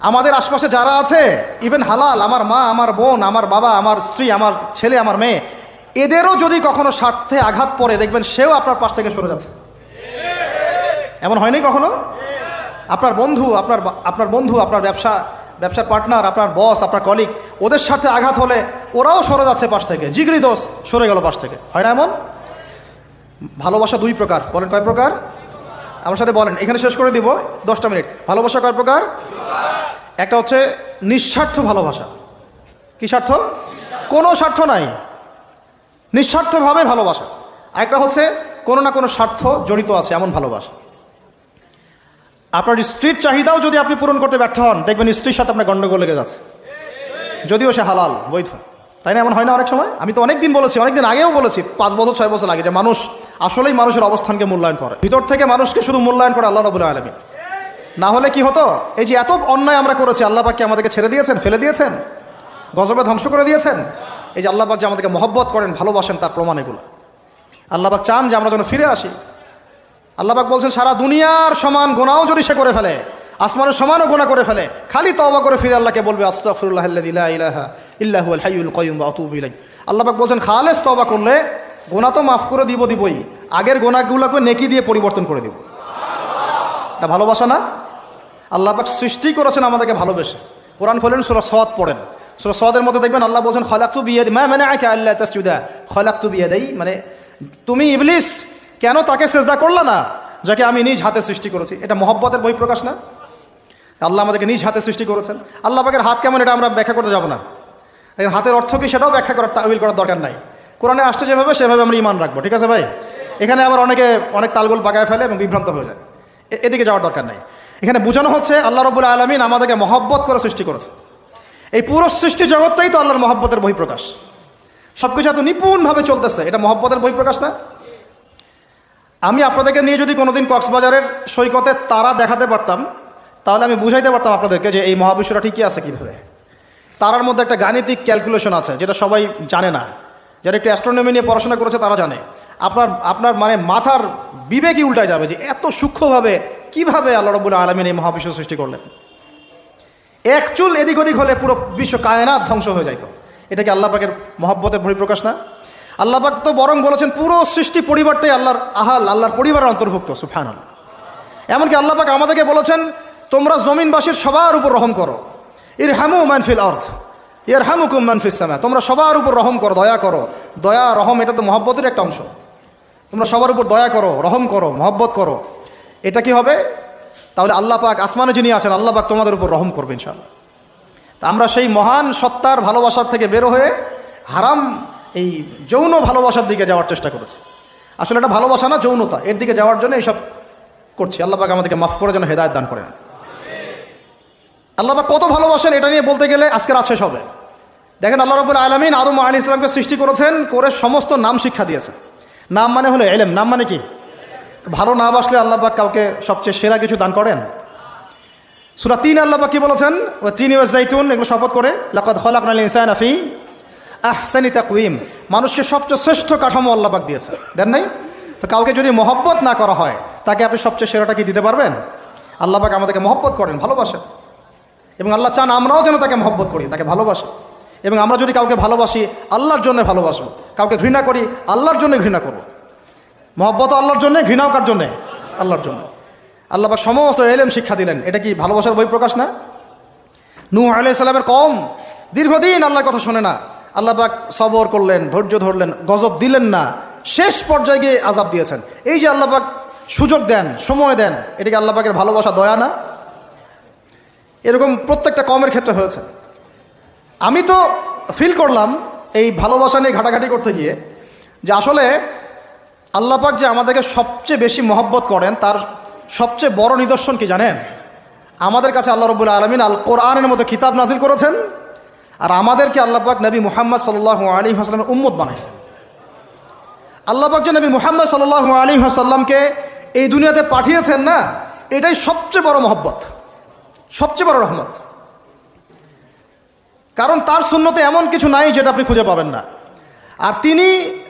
আমাদের আশপাশে যারা আছে ইভেন হালাল, আমার মা, আমার বোন, আমার বাবা, আমার স্ত্রী, আমার ছেলে, আমার মেয়ে, এদেরও যদি কখনো স্বার্থে আঘাত পড়ে, দেখবেন সেও আপনার পাশ থেকে সরে যাচ্ছে। এমন হয়নি কখনো? আপনার বন্ধু, আপনার আপনার বন্ধু, আপনার ব্যবসা, ব্যবসার পার্টনার, আপনার বস, আপনার কলিগ ওদের সাথে আঘাত হলে ওরাও সরে যাচ্ছে পাশ থেকে। জিগরি দোষ সরে গেল পাশ থেকে। হয় না এমন? ভালোবাসা দুই প্রকার। বলেন কয় প্রকার? আমার সাথে বলেন। এখানে শেষ করে দিব। দশটা মিনিট। ভালোবাসা কয় প্রকার? একটা হচ্ছে নিঃস্বার্থ ভালোবাসা। কি স্বার্থ? কোনো স্বার্থ নাই। নিঃস্বার্থভাবে ভালোবাসা। আরেকটা হচ্ছে কোনো না কোনো স্বার্থ জড়িত আছে, এমন ভালোবাসা। আপনার স্ত্রীর চাহিদাও যদি আপনি পূরণ করতে ব্যর্থ হন, দেখবেন স্ত্রীর সাথে আপনার গণ্ডগোল লেগে যাচ্ছে। যদিও সে হালাল, বৈধ। তাই না, এমন হয় না অনেক সময়? আমি তো অনেক দিন বলেছি অনেক দিন আগেও বলেছি, পাঁচ বছর, ছয় বছর লাগে যে মানুষ আসলেই মানুষের অবস্থানকে মূল্যায়ন করে। ভিতর থেকে মানুষকে শুধু মূল্যায়ন করে আল্লাহ রবুল্লাহ আলমী না হলে কি হতো? এই যে এত অন্যায় আমরা করেছি, আল্লাহ পাককে আমাদেরকে ছেড়ে দিয়েছেন, ফেলে দিয়েছেন? গজবে ধ্বংস করে দিয়েছেন? এই যে আল্লাপাক যে আমাদেরকে মহব্বত করেন, ভালোবাসেন তার প্রমাণ এগুলো। আল্লাহ পাক চান যে আমরা যেন ফিরে আসি। আল্লাহ পাক বলছেন, সারা দুনিয়ার সমান গোনাও যদি সে করে ফেলে, আসমানের সমানও গোনা করে ফেলে, খালি তওবা করে ফিরে আল্লাহকে বলবে লা ইলাহা ইল্লা হুয়াল হাইয়ুল কাইয়্যুম ওয়া আতুবু ইলাইহি। বলছেন, খালেস তওবা করলে গোনা তো মাফ করে দিব দিবই, আগের গোনাগুলোকে নেকি দিয়ে পরিবর্তন করে দিব। এটা ভালোবাসা না? আল্লাহ পাক সৃষ্টি করেছেন আমাদেরকে ভালোবেসে। কোরআন খোলেন সুরা সদ পড়েন। সুরা সদের মধ্যে দেখবেন আল্লাহ বলছেন, খলাক্তু বিয়ে মা মানে আকে আল্লাহ তাসজুদা। খলাক্তু বিয়ে দেই মানে তুমি ইবলিস, কেন তাকে সেজদা করলা না, যাকে আমি নিজ হাতে সৃষ্টি করেছি? এটা মহব্বতের বহিঃপ্রকাশ না? আল্লাহ আমাদেরকে নিজ হাতে সৃষ্টি করেছেন। আল্লাহ পাকের হাত কেমন, এটা আমরা ব্যাখ্যা করতে যাব না। হাতের অর্থ কি সেটাও ব্যাখ্যা করার তাবিল করার দরকার নাই। কোরআনে আসছে যেভাবে, সেভাবে আমরা ইমান রাখব, ঠিক আছে ভাই? এখানে আবার অনেকে অনেক তালগোল পাকায় ফেলে এবং বিভ্রান্ত হয়ে যায়। এদিকে যাওয়ার দরকার নাই। এখানে বোঝানো হচ্ছে আল্লাহ রবুল্লা আলমিন আমাদেরকে মহব্বত করে সৃষ্টি করেছে। এই পুরো সৃষ্টি জগৎটাই তো আল্লাহর মহব্বতের বহিঃপ্রকাশ। সব কিছু এত নিপুণভাবে চলতেছে, এটা মহব্বতের বহিঃপ্রকাশ না? আমি আপনাদেরকে নিয়ে যদি কোনোদিন কক্সবাজারের সৈকতে তারা দেখাতে পারতাম, তাহলে আমি বুঝাইতে পারতাম আপনাদেরকে যে এই মহাবিশ্বটা ঠিকই আছে কীভাবে। তারার মধ্যে একটা গাণিতিক ক্যালকুলেশন আছে, যেটা সবাই জানে না। যারা একটু অ্যাস্ট্রোনমি নিয়ে পড়াশোনা করেছে তারা জানে। আপনার আপনার মানে মাথার বিবেকই উল্টায় যাবে যে এত সূক্ষ্মভাবে কীভাবে আল্লাহ রবুল আলমিন এই মহাবিশ্ব সৃষ্টি করলেন? এক চুল এদিক ওদিক হলে পুরো বিশ্ব কায়নাত ধ্বংস হয়ে যাইত। এটা কি আল্লাহ পাকের মহব্বতের পরিপ্রকাশ না? আল্লাহ পাক তো বরং বলেছেন, পুরো সৃষ্টি পরিবারটাই আল্লাহর আহাল, আল্লাহর পরিবারের অন্তর্ভুক্ত সুফান আল্লাহ এমনকি আল্লাহ পাক আমাদেরকে বলেছেন, তোমরা জমিনবাসীর সবার উপর রহম করো। ইর হ্যামু মানফিল অর্থ ইর হ্যামুকুম মানফিস সামা। তোমরা সবার উপর রহম করো, দয়া করো। দয়া, রহম, এটা তো মহব্বতের একটা অংশ। তোমরা সবার উপর দয়া করো, রহম করো, মহব্বত করো। এটা কি হবে? তাহলে আল্লাহ পাক আসমানে যিনি আছেন, আল্লাহ পাক তোমাদের উপর রহম করবে ইনশাআল্লাহ। তা আমরা সেই মহান সত্তার ভালোবাসার থেকে বেরো হয়ে হারাম, এই যৌন ভালোবাসার দিকে যাওয়ার চেষ্টা করেছি। আসলে এটা ভালোবাসা না, যৌনতা। এর দিকে যাওয়ার জন্য এইসব করছি। আল্লাহ পাক আমাদেরকে মাফ করে যেন হেদায়ত দান করেন। আল্লাহ পাক কত ভালোবাসেন এটা নিয়ে বলতে গেলে আজকে রাত শেষ হবে। দেখেন আল্লাহ রবুল আলমিন আদম আলী ইসলামকে সৃষ্টি করেছেন, করে সমস্ত নাম শিক্ষা দিয়েছেন। নাম মানে হলো এলেম। নাম মানে কি? ভালো না বাসলে আল্লাহ পাক কাউকে সবচেয়ে সেরা কিছু দান করেন? সুরা তিন আল্লাহ পাক কি বলেছেন? ও তিন ওয়াজ জাইতুন এগুলো শপথ করে, লাকাদ খলাকনা আল ইনসান আফি আহসানি তাকওয়িম। মানুষকে সবচেয়ে শ্রেষ্ঠ কাঠামো আল্লাহ পাক দিয়েছে। দেন নাই? তো কাউকে যদি মহব্বত না করা হয়, তাকে আপনি সবচেয়ে সেরাটা কি দিতে পারবেন? আল্লাহ পাক আমাদেরকে মহব্বত করেন, ভালোবাসেন। এবং আল্লাহ চান আমরাও যেন তাকে মহব্বত করি, তাকে ভালোবাসি। এবং আমরা যদি কাউকে ভালোবাসি, আল্লাহর জন্য ভালোবাসবো। কাউকে ঘৃণা করি, আল্লাহর জন্য ঘৃণা করব। মহব্বত আল্লাহর জন্য, ঘৃণাও কার জন্যে? আল্লাহর জন্য। আল্লাহ পাক সমস্ত এলেম শিক্ষা দিলেন। এটা কি ভালোবাসার বই প্রকাশ না? নূহ আলাইসাল্লামের কম দীর্ঘদিন আল্লাহর কথা শোনে না। আল্লাহ সবর করলেন, ধৈর্য ধরলেন, গজব দিলেন না। শেষ পর্যায়ে গিয়ে আজাব দিয়েছেন। এই যে আল্লাহ পাক সুযোগ দেন, সময় দেন, এটা কি আল্লাহ পাকের ভালোবাসা, দয়া না? এরকম প্রত্যেকটা কমের ক্ষেত্রে হয়েছে। আমি তো ফিল করলাম এই ভালোবাসা নিয়ে ঘাটাঘাটি করতে গিয়ে যে আসলে আল্লাপাক যে আমাদেরকে সবচেয়ে বেশি মহব্বত করেন, তার সবচেয়ে বড় নিদর্শন কি জানেন? আমাদের কাছে আল্লাহ রবুল্লা আলমিন আল কোরআনের মতো কিতাব নাজিল করেছেন, আর আমাদেরকে আল্লাপাক নবী মুহাম্মদ সাল্লাহ আলী হাসলামের উম্মত বানাইছেন আল্লাপাক যে নবী মুহাম্মদ সাল্লাহ আলী হাসাল্লামকে এই দুনিয়াতে পাঠিয়েছেন না, এটাই সবচেয়ে বড় মহব্বত, সবচেয়ে বড় রহমত। কারণ তার শূন্যতে এমন কিছু নাই যেটা আপনি খুঁজে পাবেন না। আর তিনি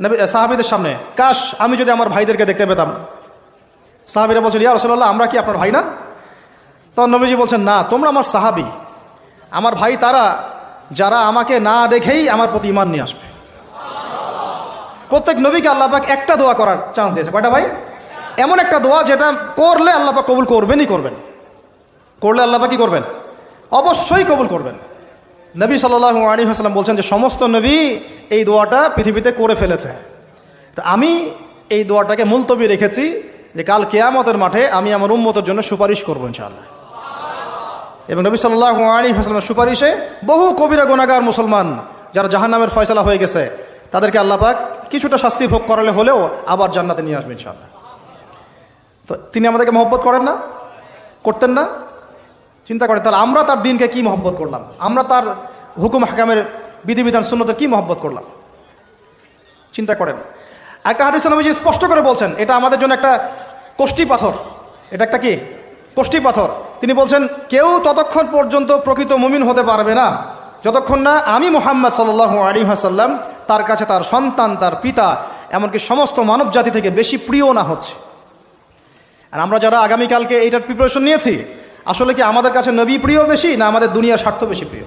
নবী সাহাবিদের সামনে, কাশ, আমি যদি আমার ভাইদেরকে দেখতে পেতাম। সাহাবিরা বলছেন ইয়া রসল্লাহ আমরা কি আপনার ভাই না? তখন নবীজি বলছেন, না, তোমরা আমার সাহাবি। আমার ভাই তারা, যারা আমাকে না দেখেই আমার প্রতি ইমান নিয়ে আসবে। প্রত্যেক নবীকে আল্লাপাক একটা দোয়া করার চান্স দিয়েছে। কয়টা ভাই? এমন একটা দোয়া যেটা করলে আল্লাপাক কবুল করবেনই করবেন। করলে আল্লাপাক কি করবেন? অবশ্যই কবুল করবেন। নবী সাল্লাহ আলী হাসলাম বলছেন যে সমস্ত নবী এই দোয়াটা পৃথিবীতে করে ফেলেছে। তো আমি এই দোয়াটাকে মুলতবি রেখেছি যে কাল কেয়ামতের মাঠে আমি আমার উম্মতের জন্য সুপারিশ করব ইনশাআল্লাহ। এবং নবী সাল্লাহ আলী হাসলামের সুপারিশে বহু কবিরা গুণাগার মুসলমান যারা জাহান্নামের ফয়সলা হয়ে গেছে, তাদেরকে আল্লাপাক কিছুটা শাস্তি ভোগ করালে হলেও আবার জান্নাতে নিয়ে আসবেন ইনশাআল্লাহ। তো তিনি আমাদেরকে মহব্বত করেন না? করতেন না? চিন্তা করেন তাহলে আমরা তার দিনকে কি মহব্বত করলাম? আমরা তার হুকুম, হাকামের বিধিবিধান শূন্যতে কি মহব্বত করলাম? চিন্তা করেন। একটা হাদিস নবীজি স্পষ্ট করে বলছেন, এটা আমাদের জন্য একটা কোষ্টি পাথর। এটা একটা কি? কোষ্টি পাথর। তিনি বলছেন, কেউ ততক্ষণ পর্যন্ত প্রকৃত মুমিন হতে পারবে না, যতক্ষণ না আমি মোহাম্মদ সাল্লাহ আলী হাসাল্লাম তার কাছে তার সন্তান, তার পিতা, এমনকি সমস্ত মানব জাতি থেকে বেশি প্রিয় না হচ্ছে। আর আমরা যারা আগামীকালকে এইটার প্রিপারেশন নিয়েছি আসলে কি আমাদের কাছে নবী প্রিয় বেশি না আমাদের দুনিয়ার স্বার্থ বেশি প্রিয়?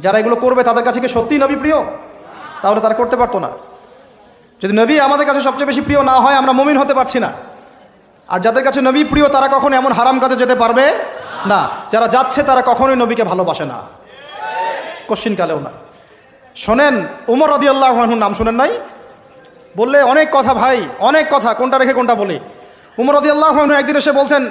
যারা এগুলো করবে তাদের কাছে কি সত্যিই নবী প্রিয়? তাহলে তারা করতে পারতো না। যদি নবী আমাদের কাছে সবচেয়ে বেশি প্রিয় না হয়, আমরা মমিন হতে পারছি না। আর যাদের কাছে নবী প্রিয়, তারা কখনো এমন হারাম কাজে যেতে পারবে না। যারা যাচ্ছে, তারা কখনোই নবীকে ভালোবাসে না। কশ্চিনকালেও না। শোনেন, উমর রদি আল্লাহ নাম শোনেন নাই? বললে অনেক কথা ভাই, অনেক কথা। কোনটা রেখে কোনটা বলি? উমর রদি আল্লাহ একদিন এসে বলছেন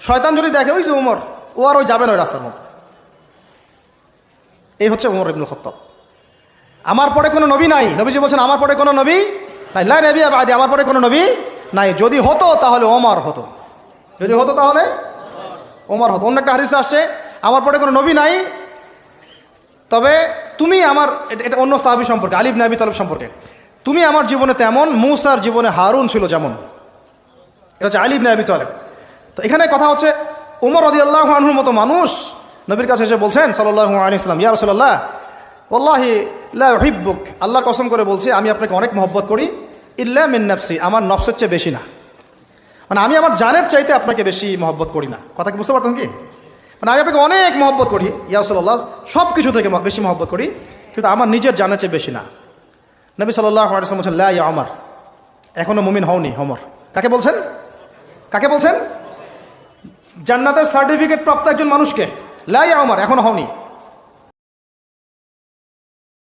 শয়তান যদি দেখে, ওই যে উমর, ও আর ওই যাবে না ওই রাস্তার মধ্যে। এই হচ্ছে উমর ইবনুল খত্তাব। আমার পরে কোনো নবী নাই। নবীজি বলছেন, আমার পরে কোনো নবী নাই। লাই নবী আদি আমার পরে কোনো নবী নাই। যদি হতো, তাহলে ওমর হতো। যদি হতো, তাহলে ওমর হতো। অন্য একটা হারিসে আসছে, আমার পরে কোনো নবী নাই, তবে তুমি আমার এটা- অন্য সাহাবি সম্পর্কে আলিব নাবি তালব সম্পর্কে। তুমি আমার জীবনে তেমন, মুসার জীবনে হারুন ছিল যেমন। এটা হচ্ছে আলিব নাবি তালেব। তো এখানে কথা হচ্ছে উমর রদি আল্লাহ আনহুর মতো মানুষ নবীর কাছে এসে বলছেন সাল্লাহ আলী ইয়া রসল্লাহ ওল্লাহি হিব্বুক আল্লাহর কসম করে বলছি, আমি আপনাকে অনেক মহব্বত করি। ইল্লা মিন নফসি, আমার নফসের চেয়ে বেশি না। মানে আমি আমার জানের চাইতে আপনাকে বেশি মহব্বত করি না। কথা কি বুঝতে পারতেন কি? মানে আমি আপনাকে অনেক মহব্বত করি ইয়াসল্লাহ সব কিছু থেকে বেশি মহব্বত করি, কিন্তু আমার নিজের জানের চেয়ে বেশি না। নবী সাল্লাহ বলছেন, লা ইয়া আমার এখনও মুমিন হওনি হমর কাকে বলছেন? কাকে বলছেন? জান্নাতের সার্টিফিকেট প্রাপ্ত একজন মানুষকে। লাই আমার এখনও হওনি।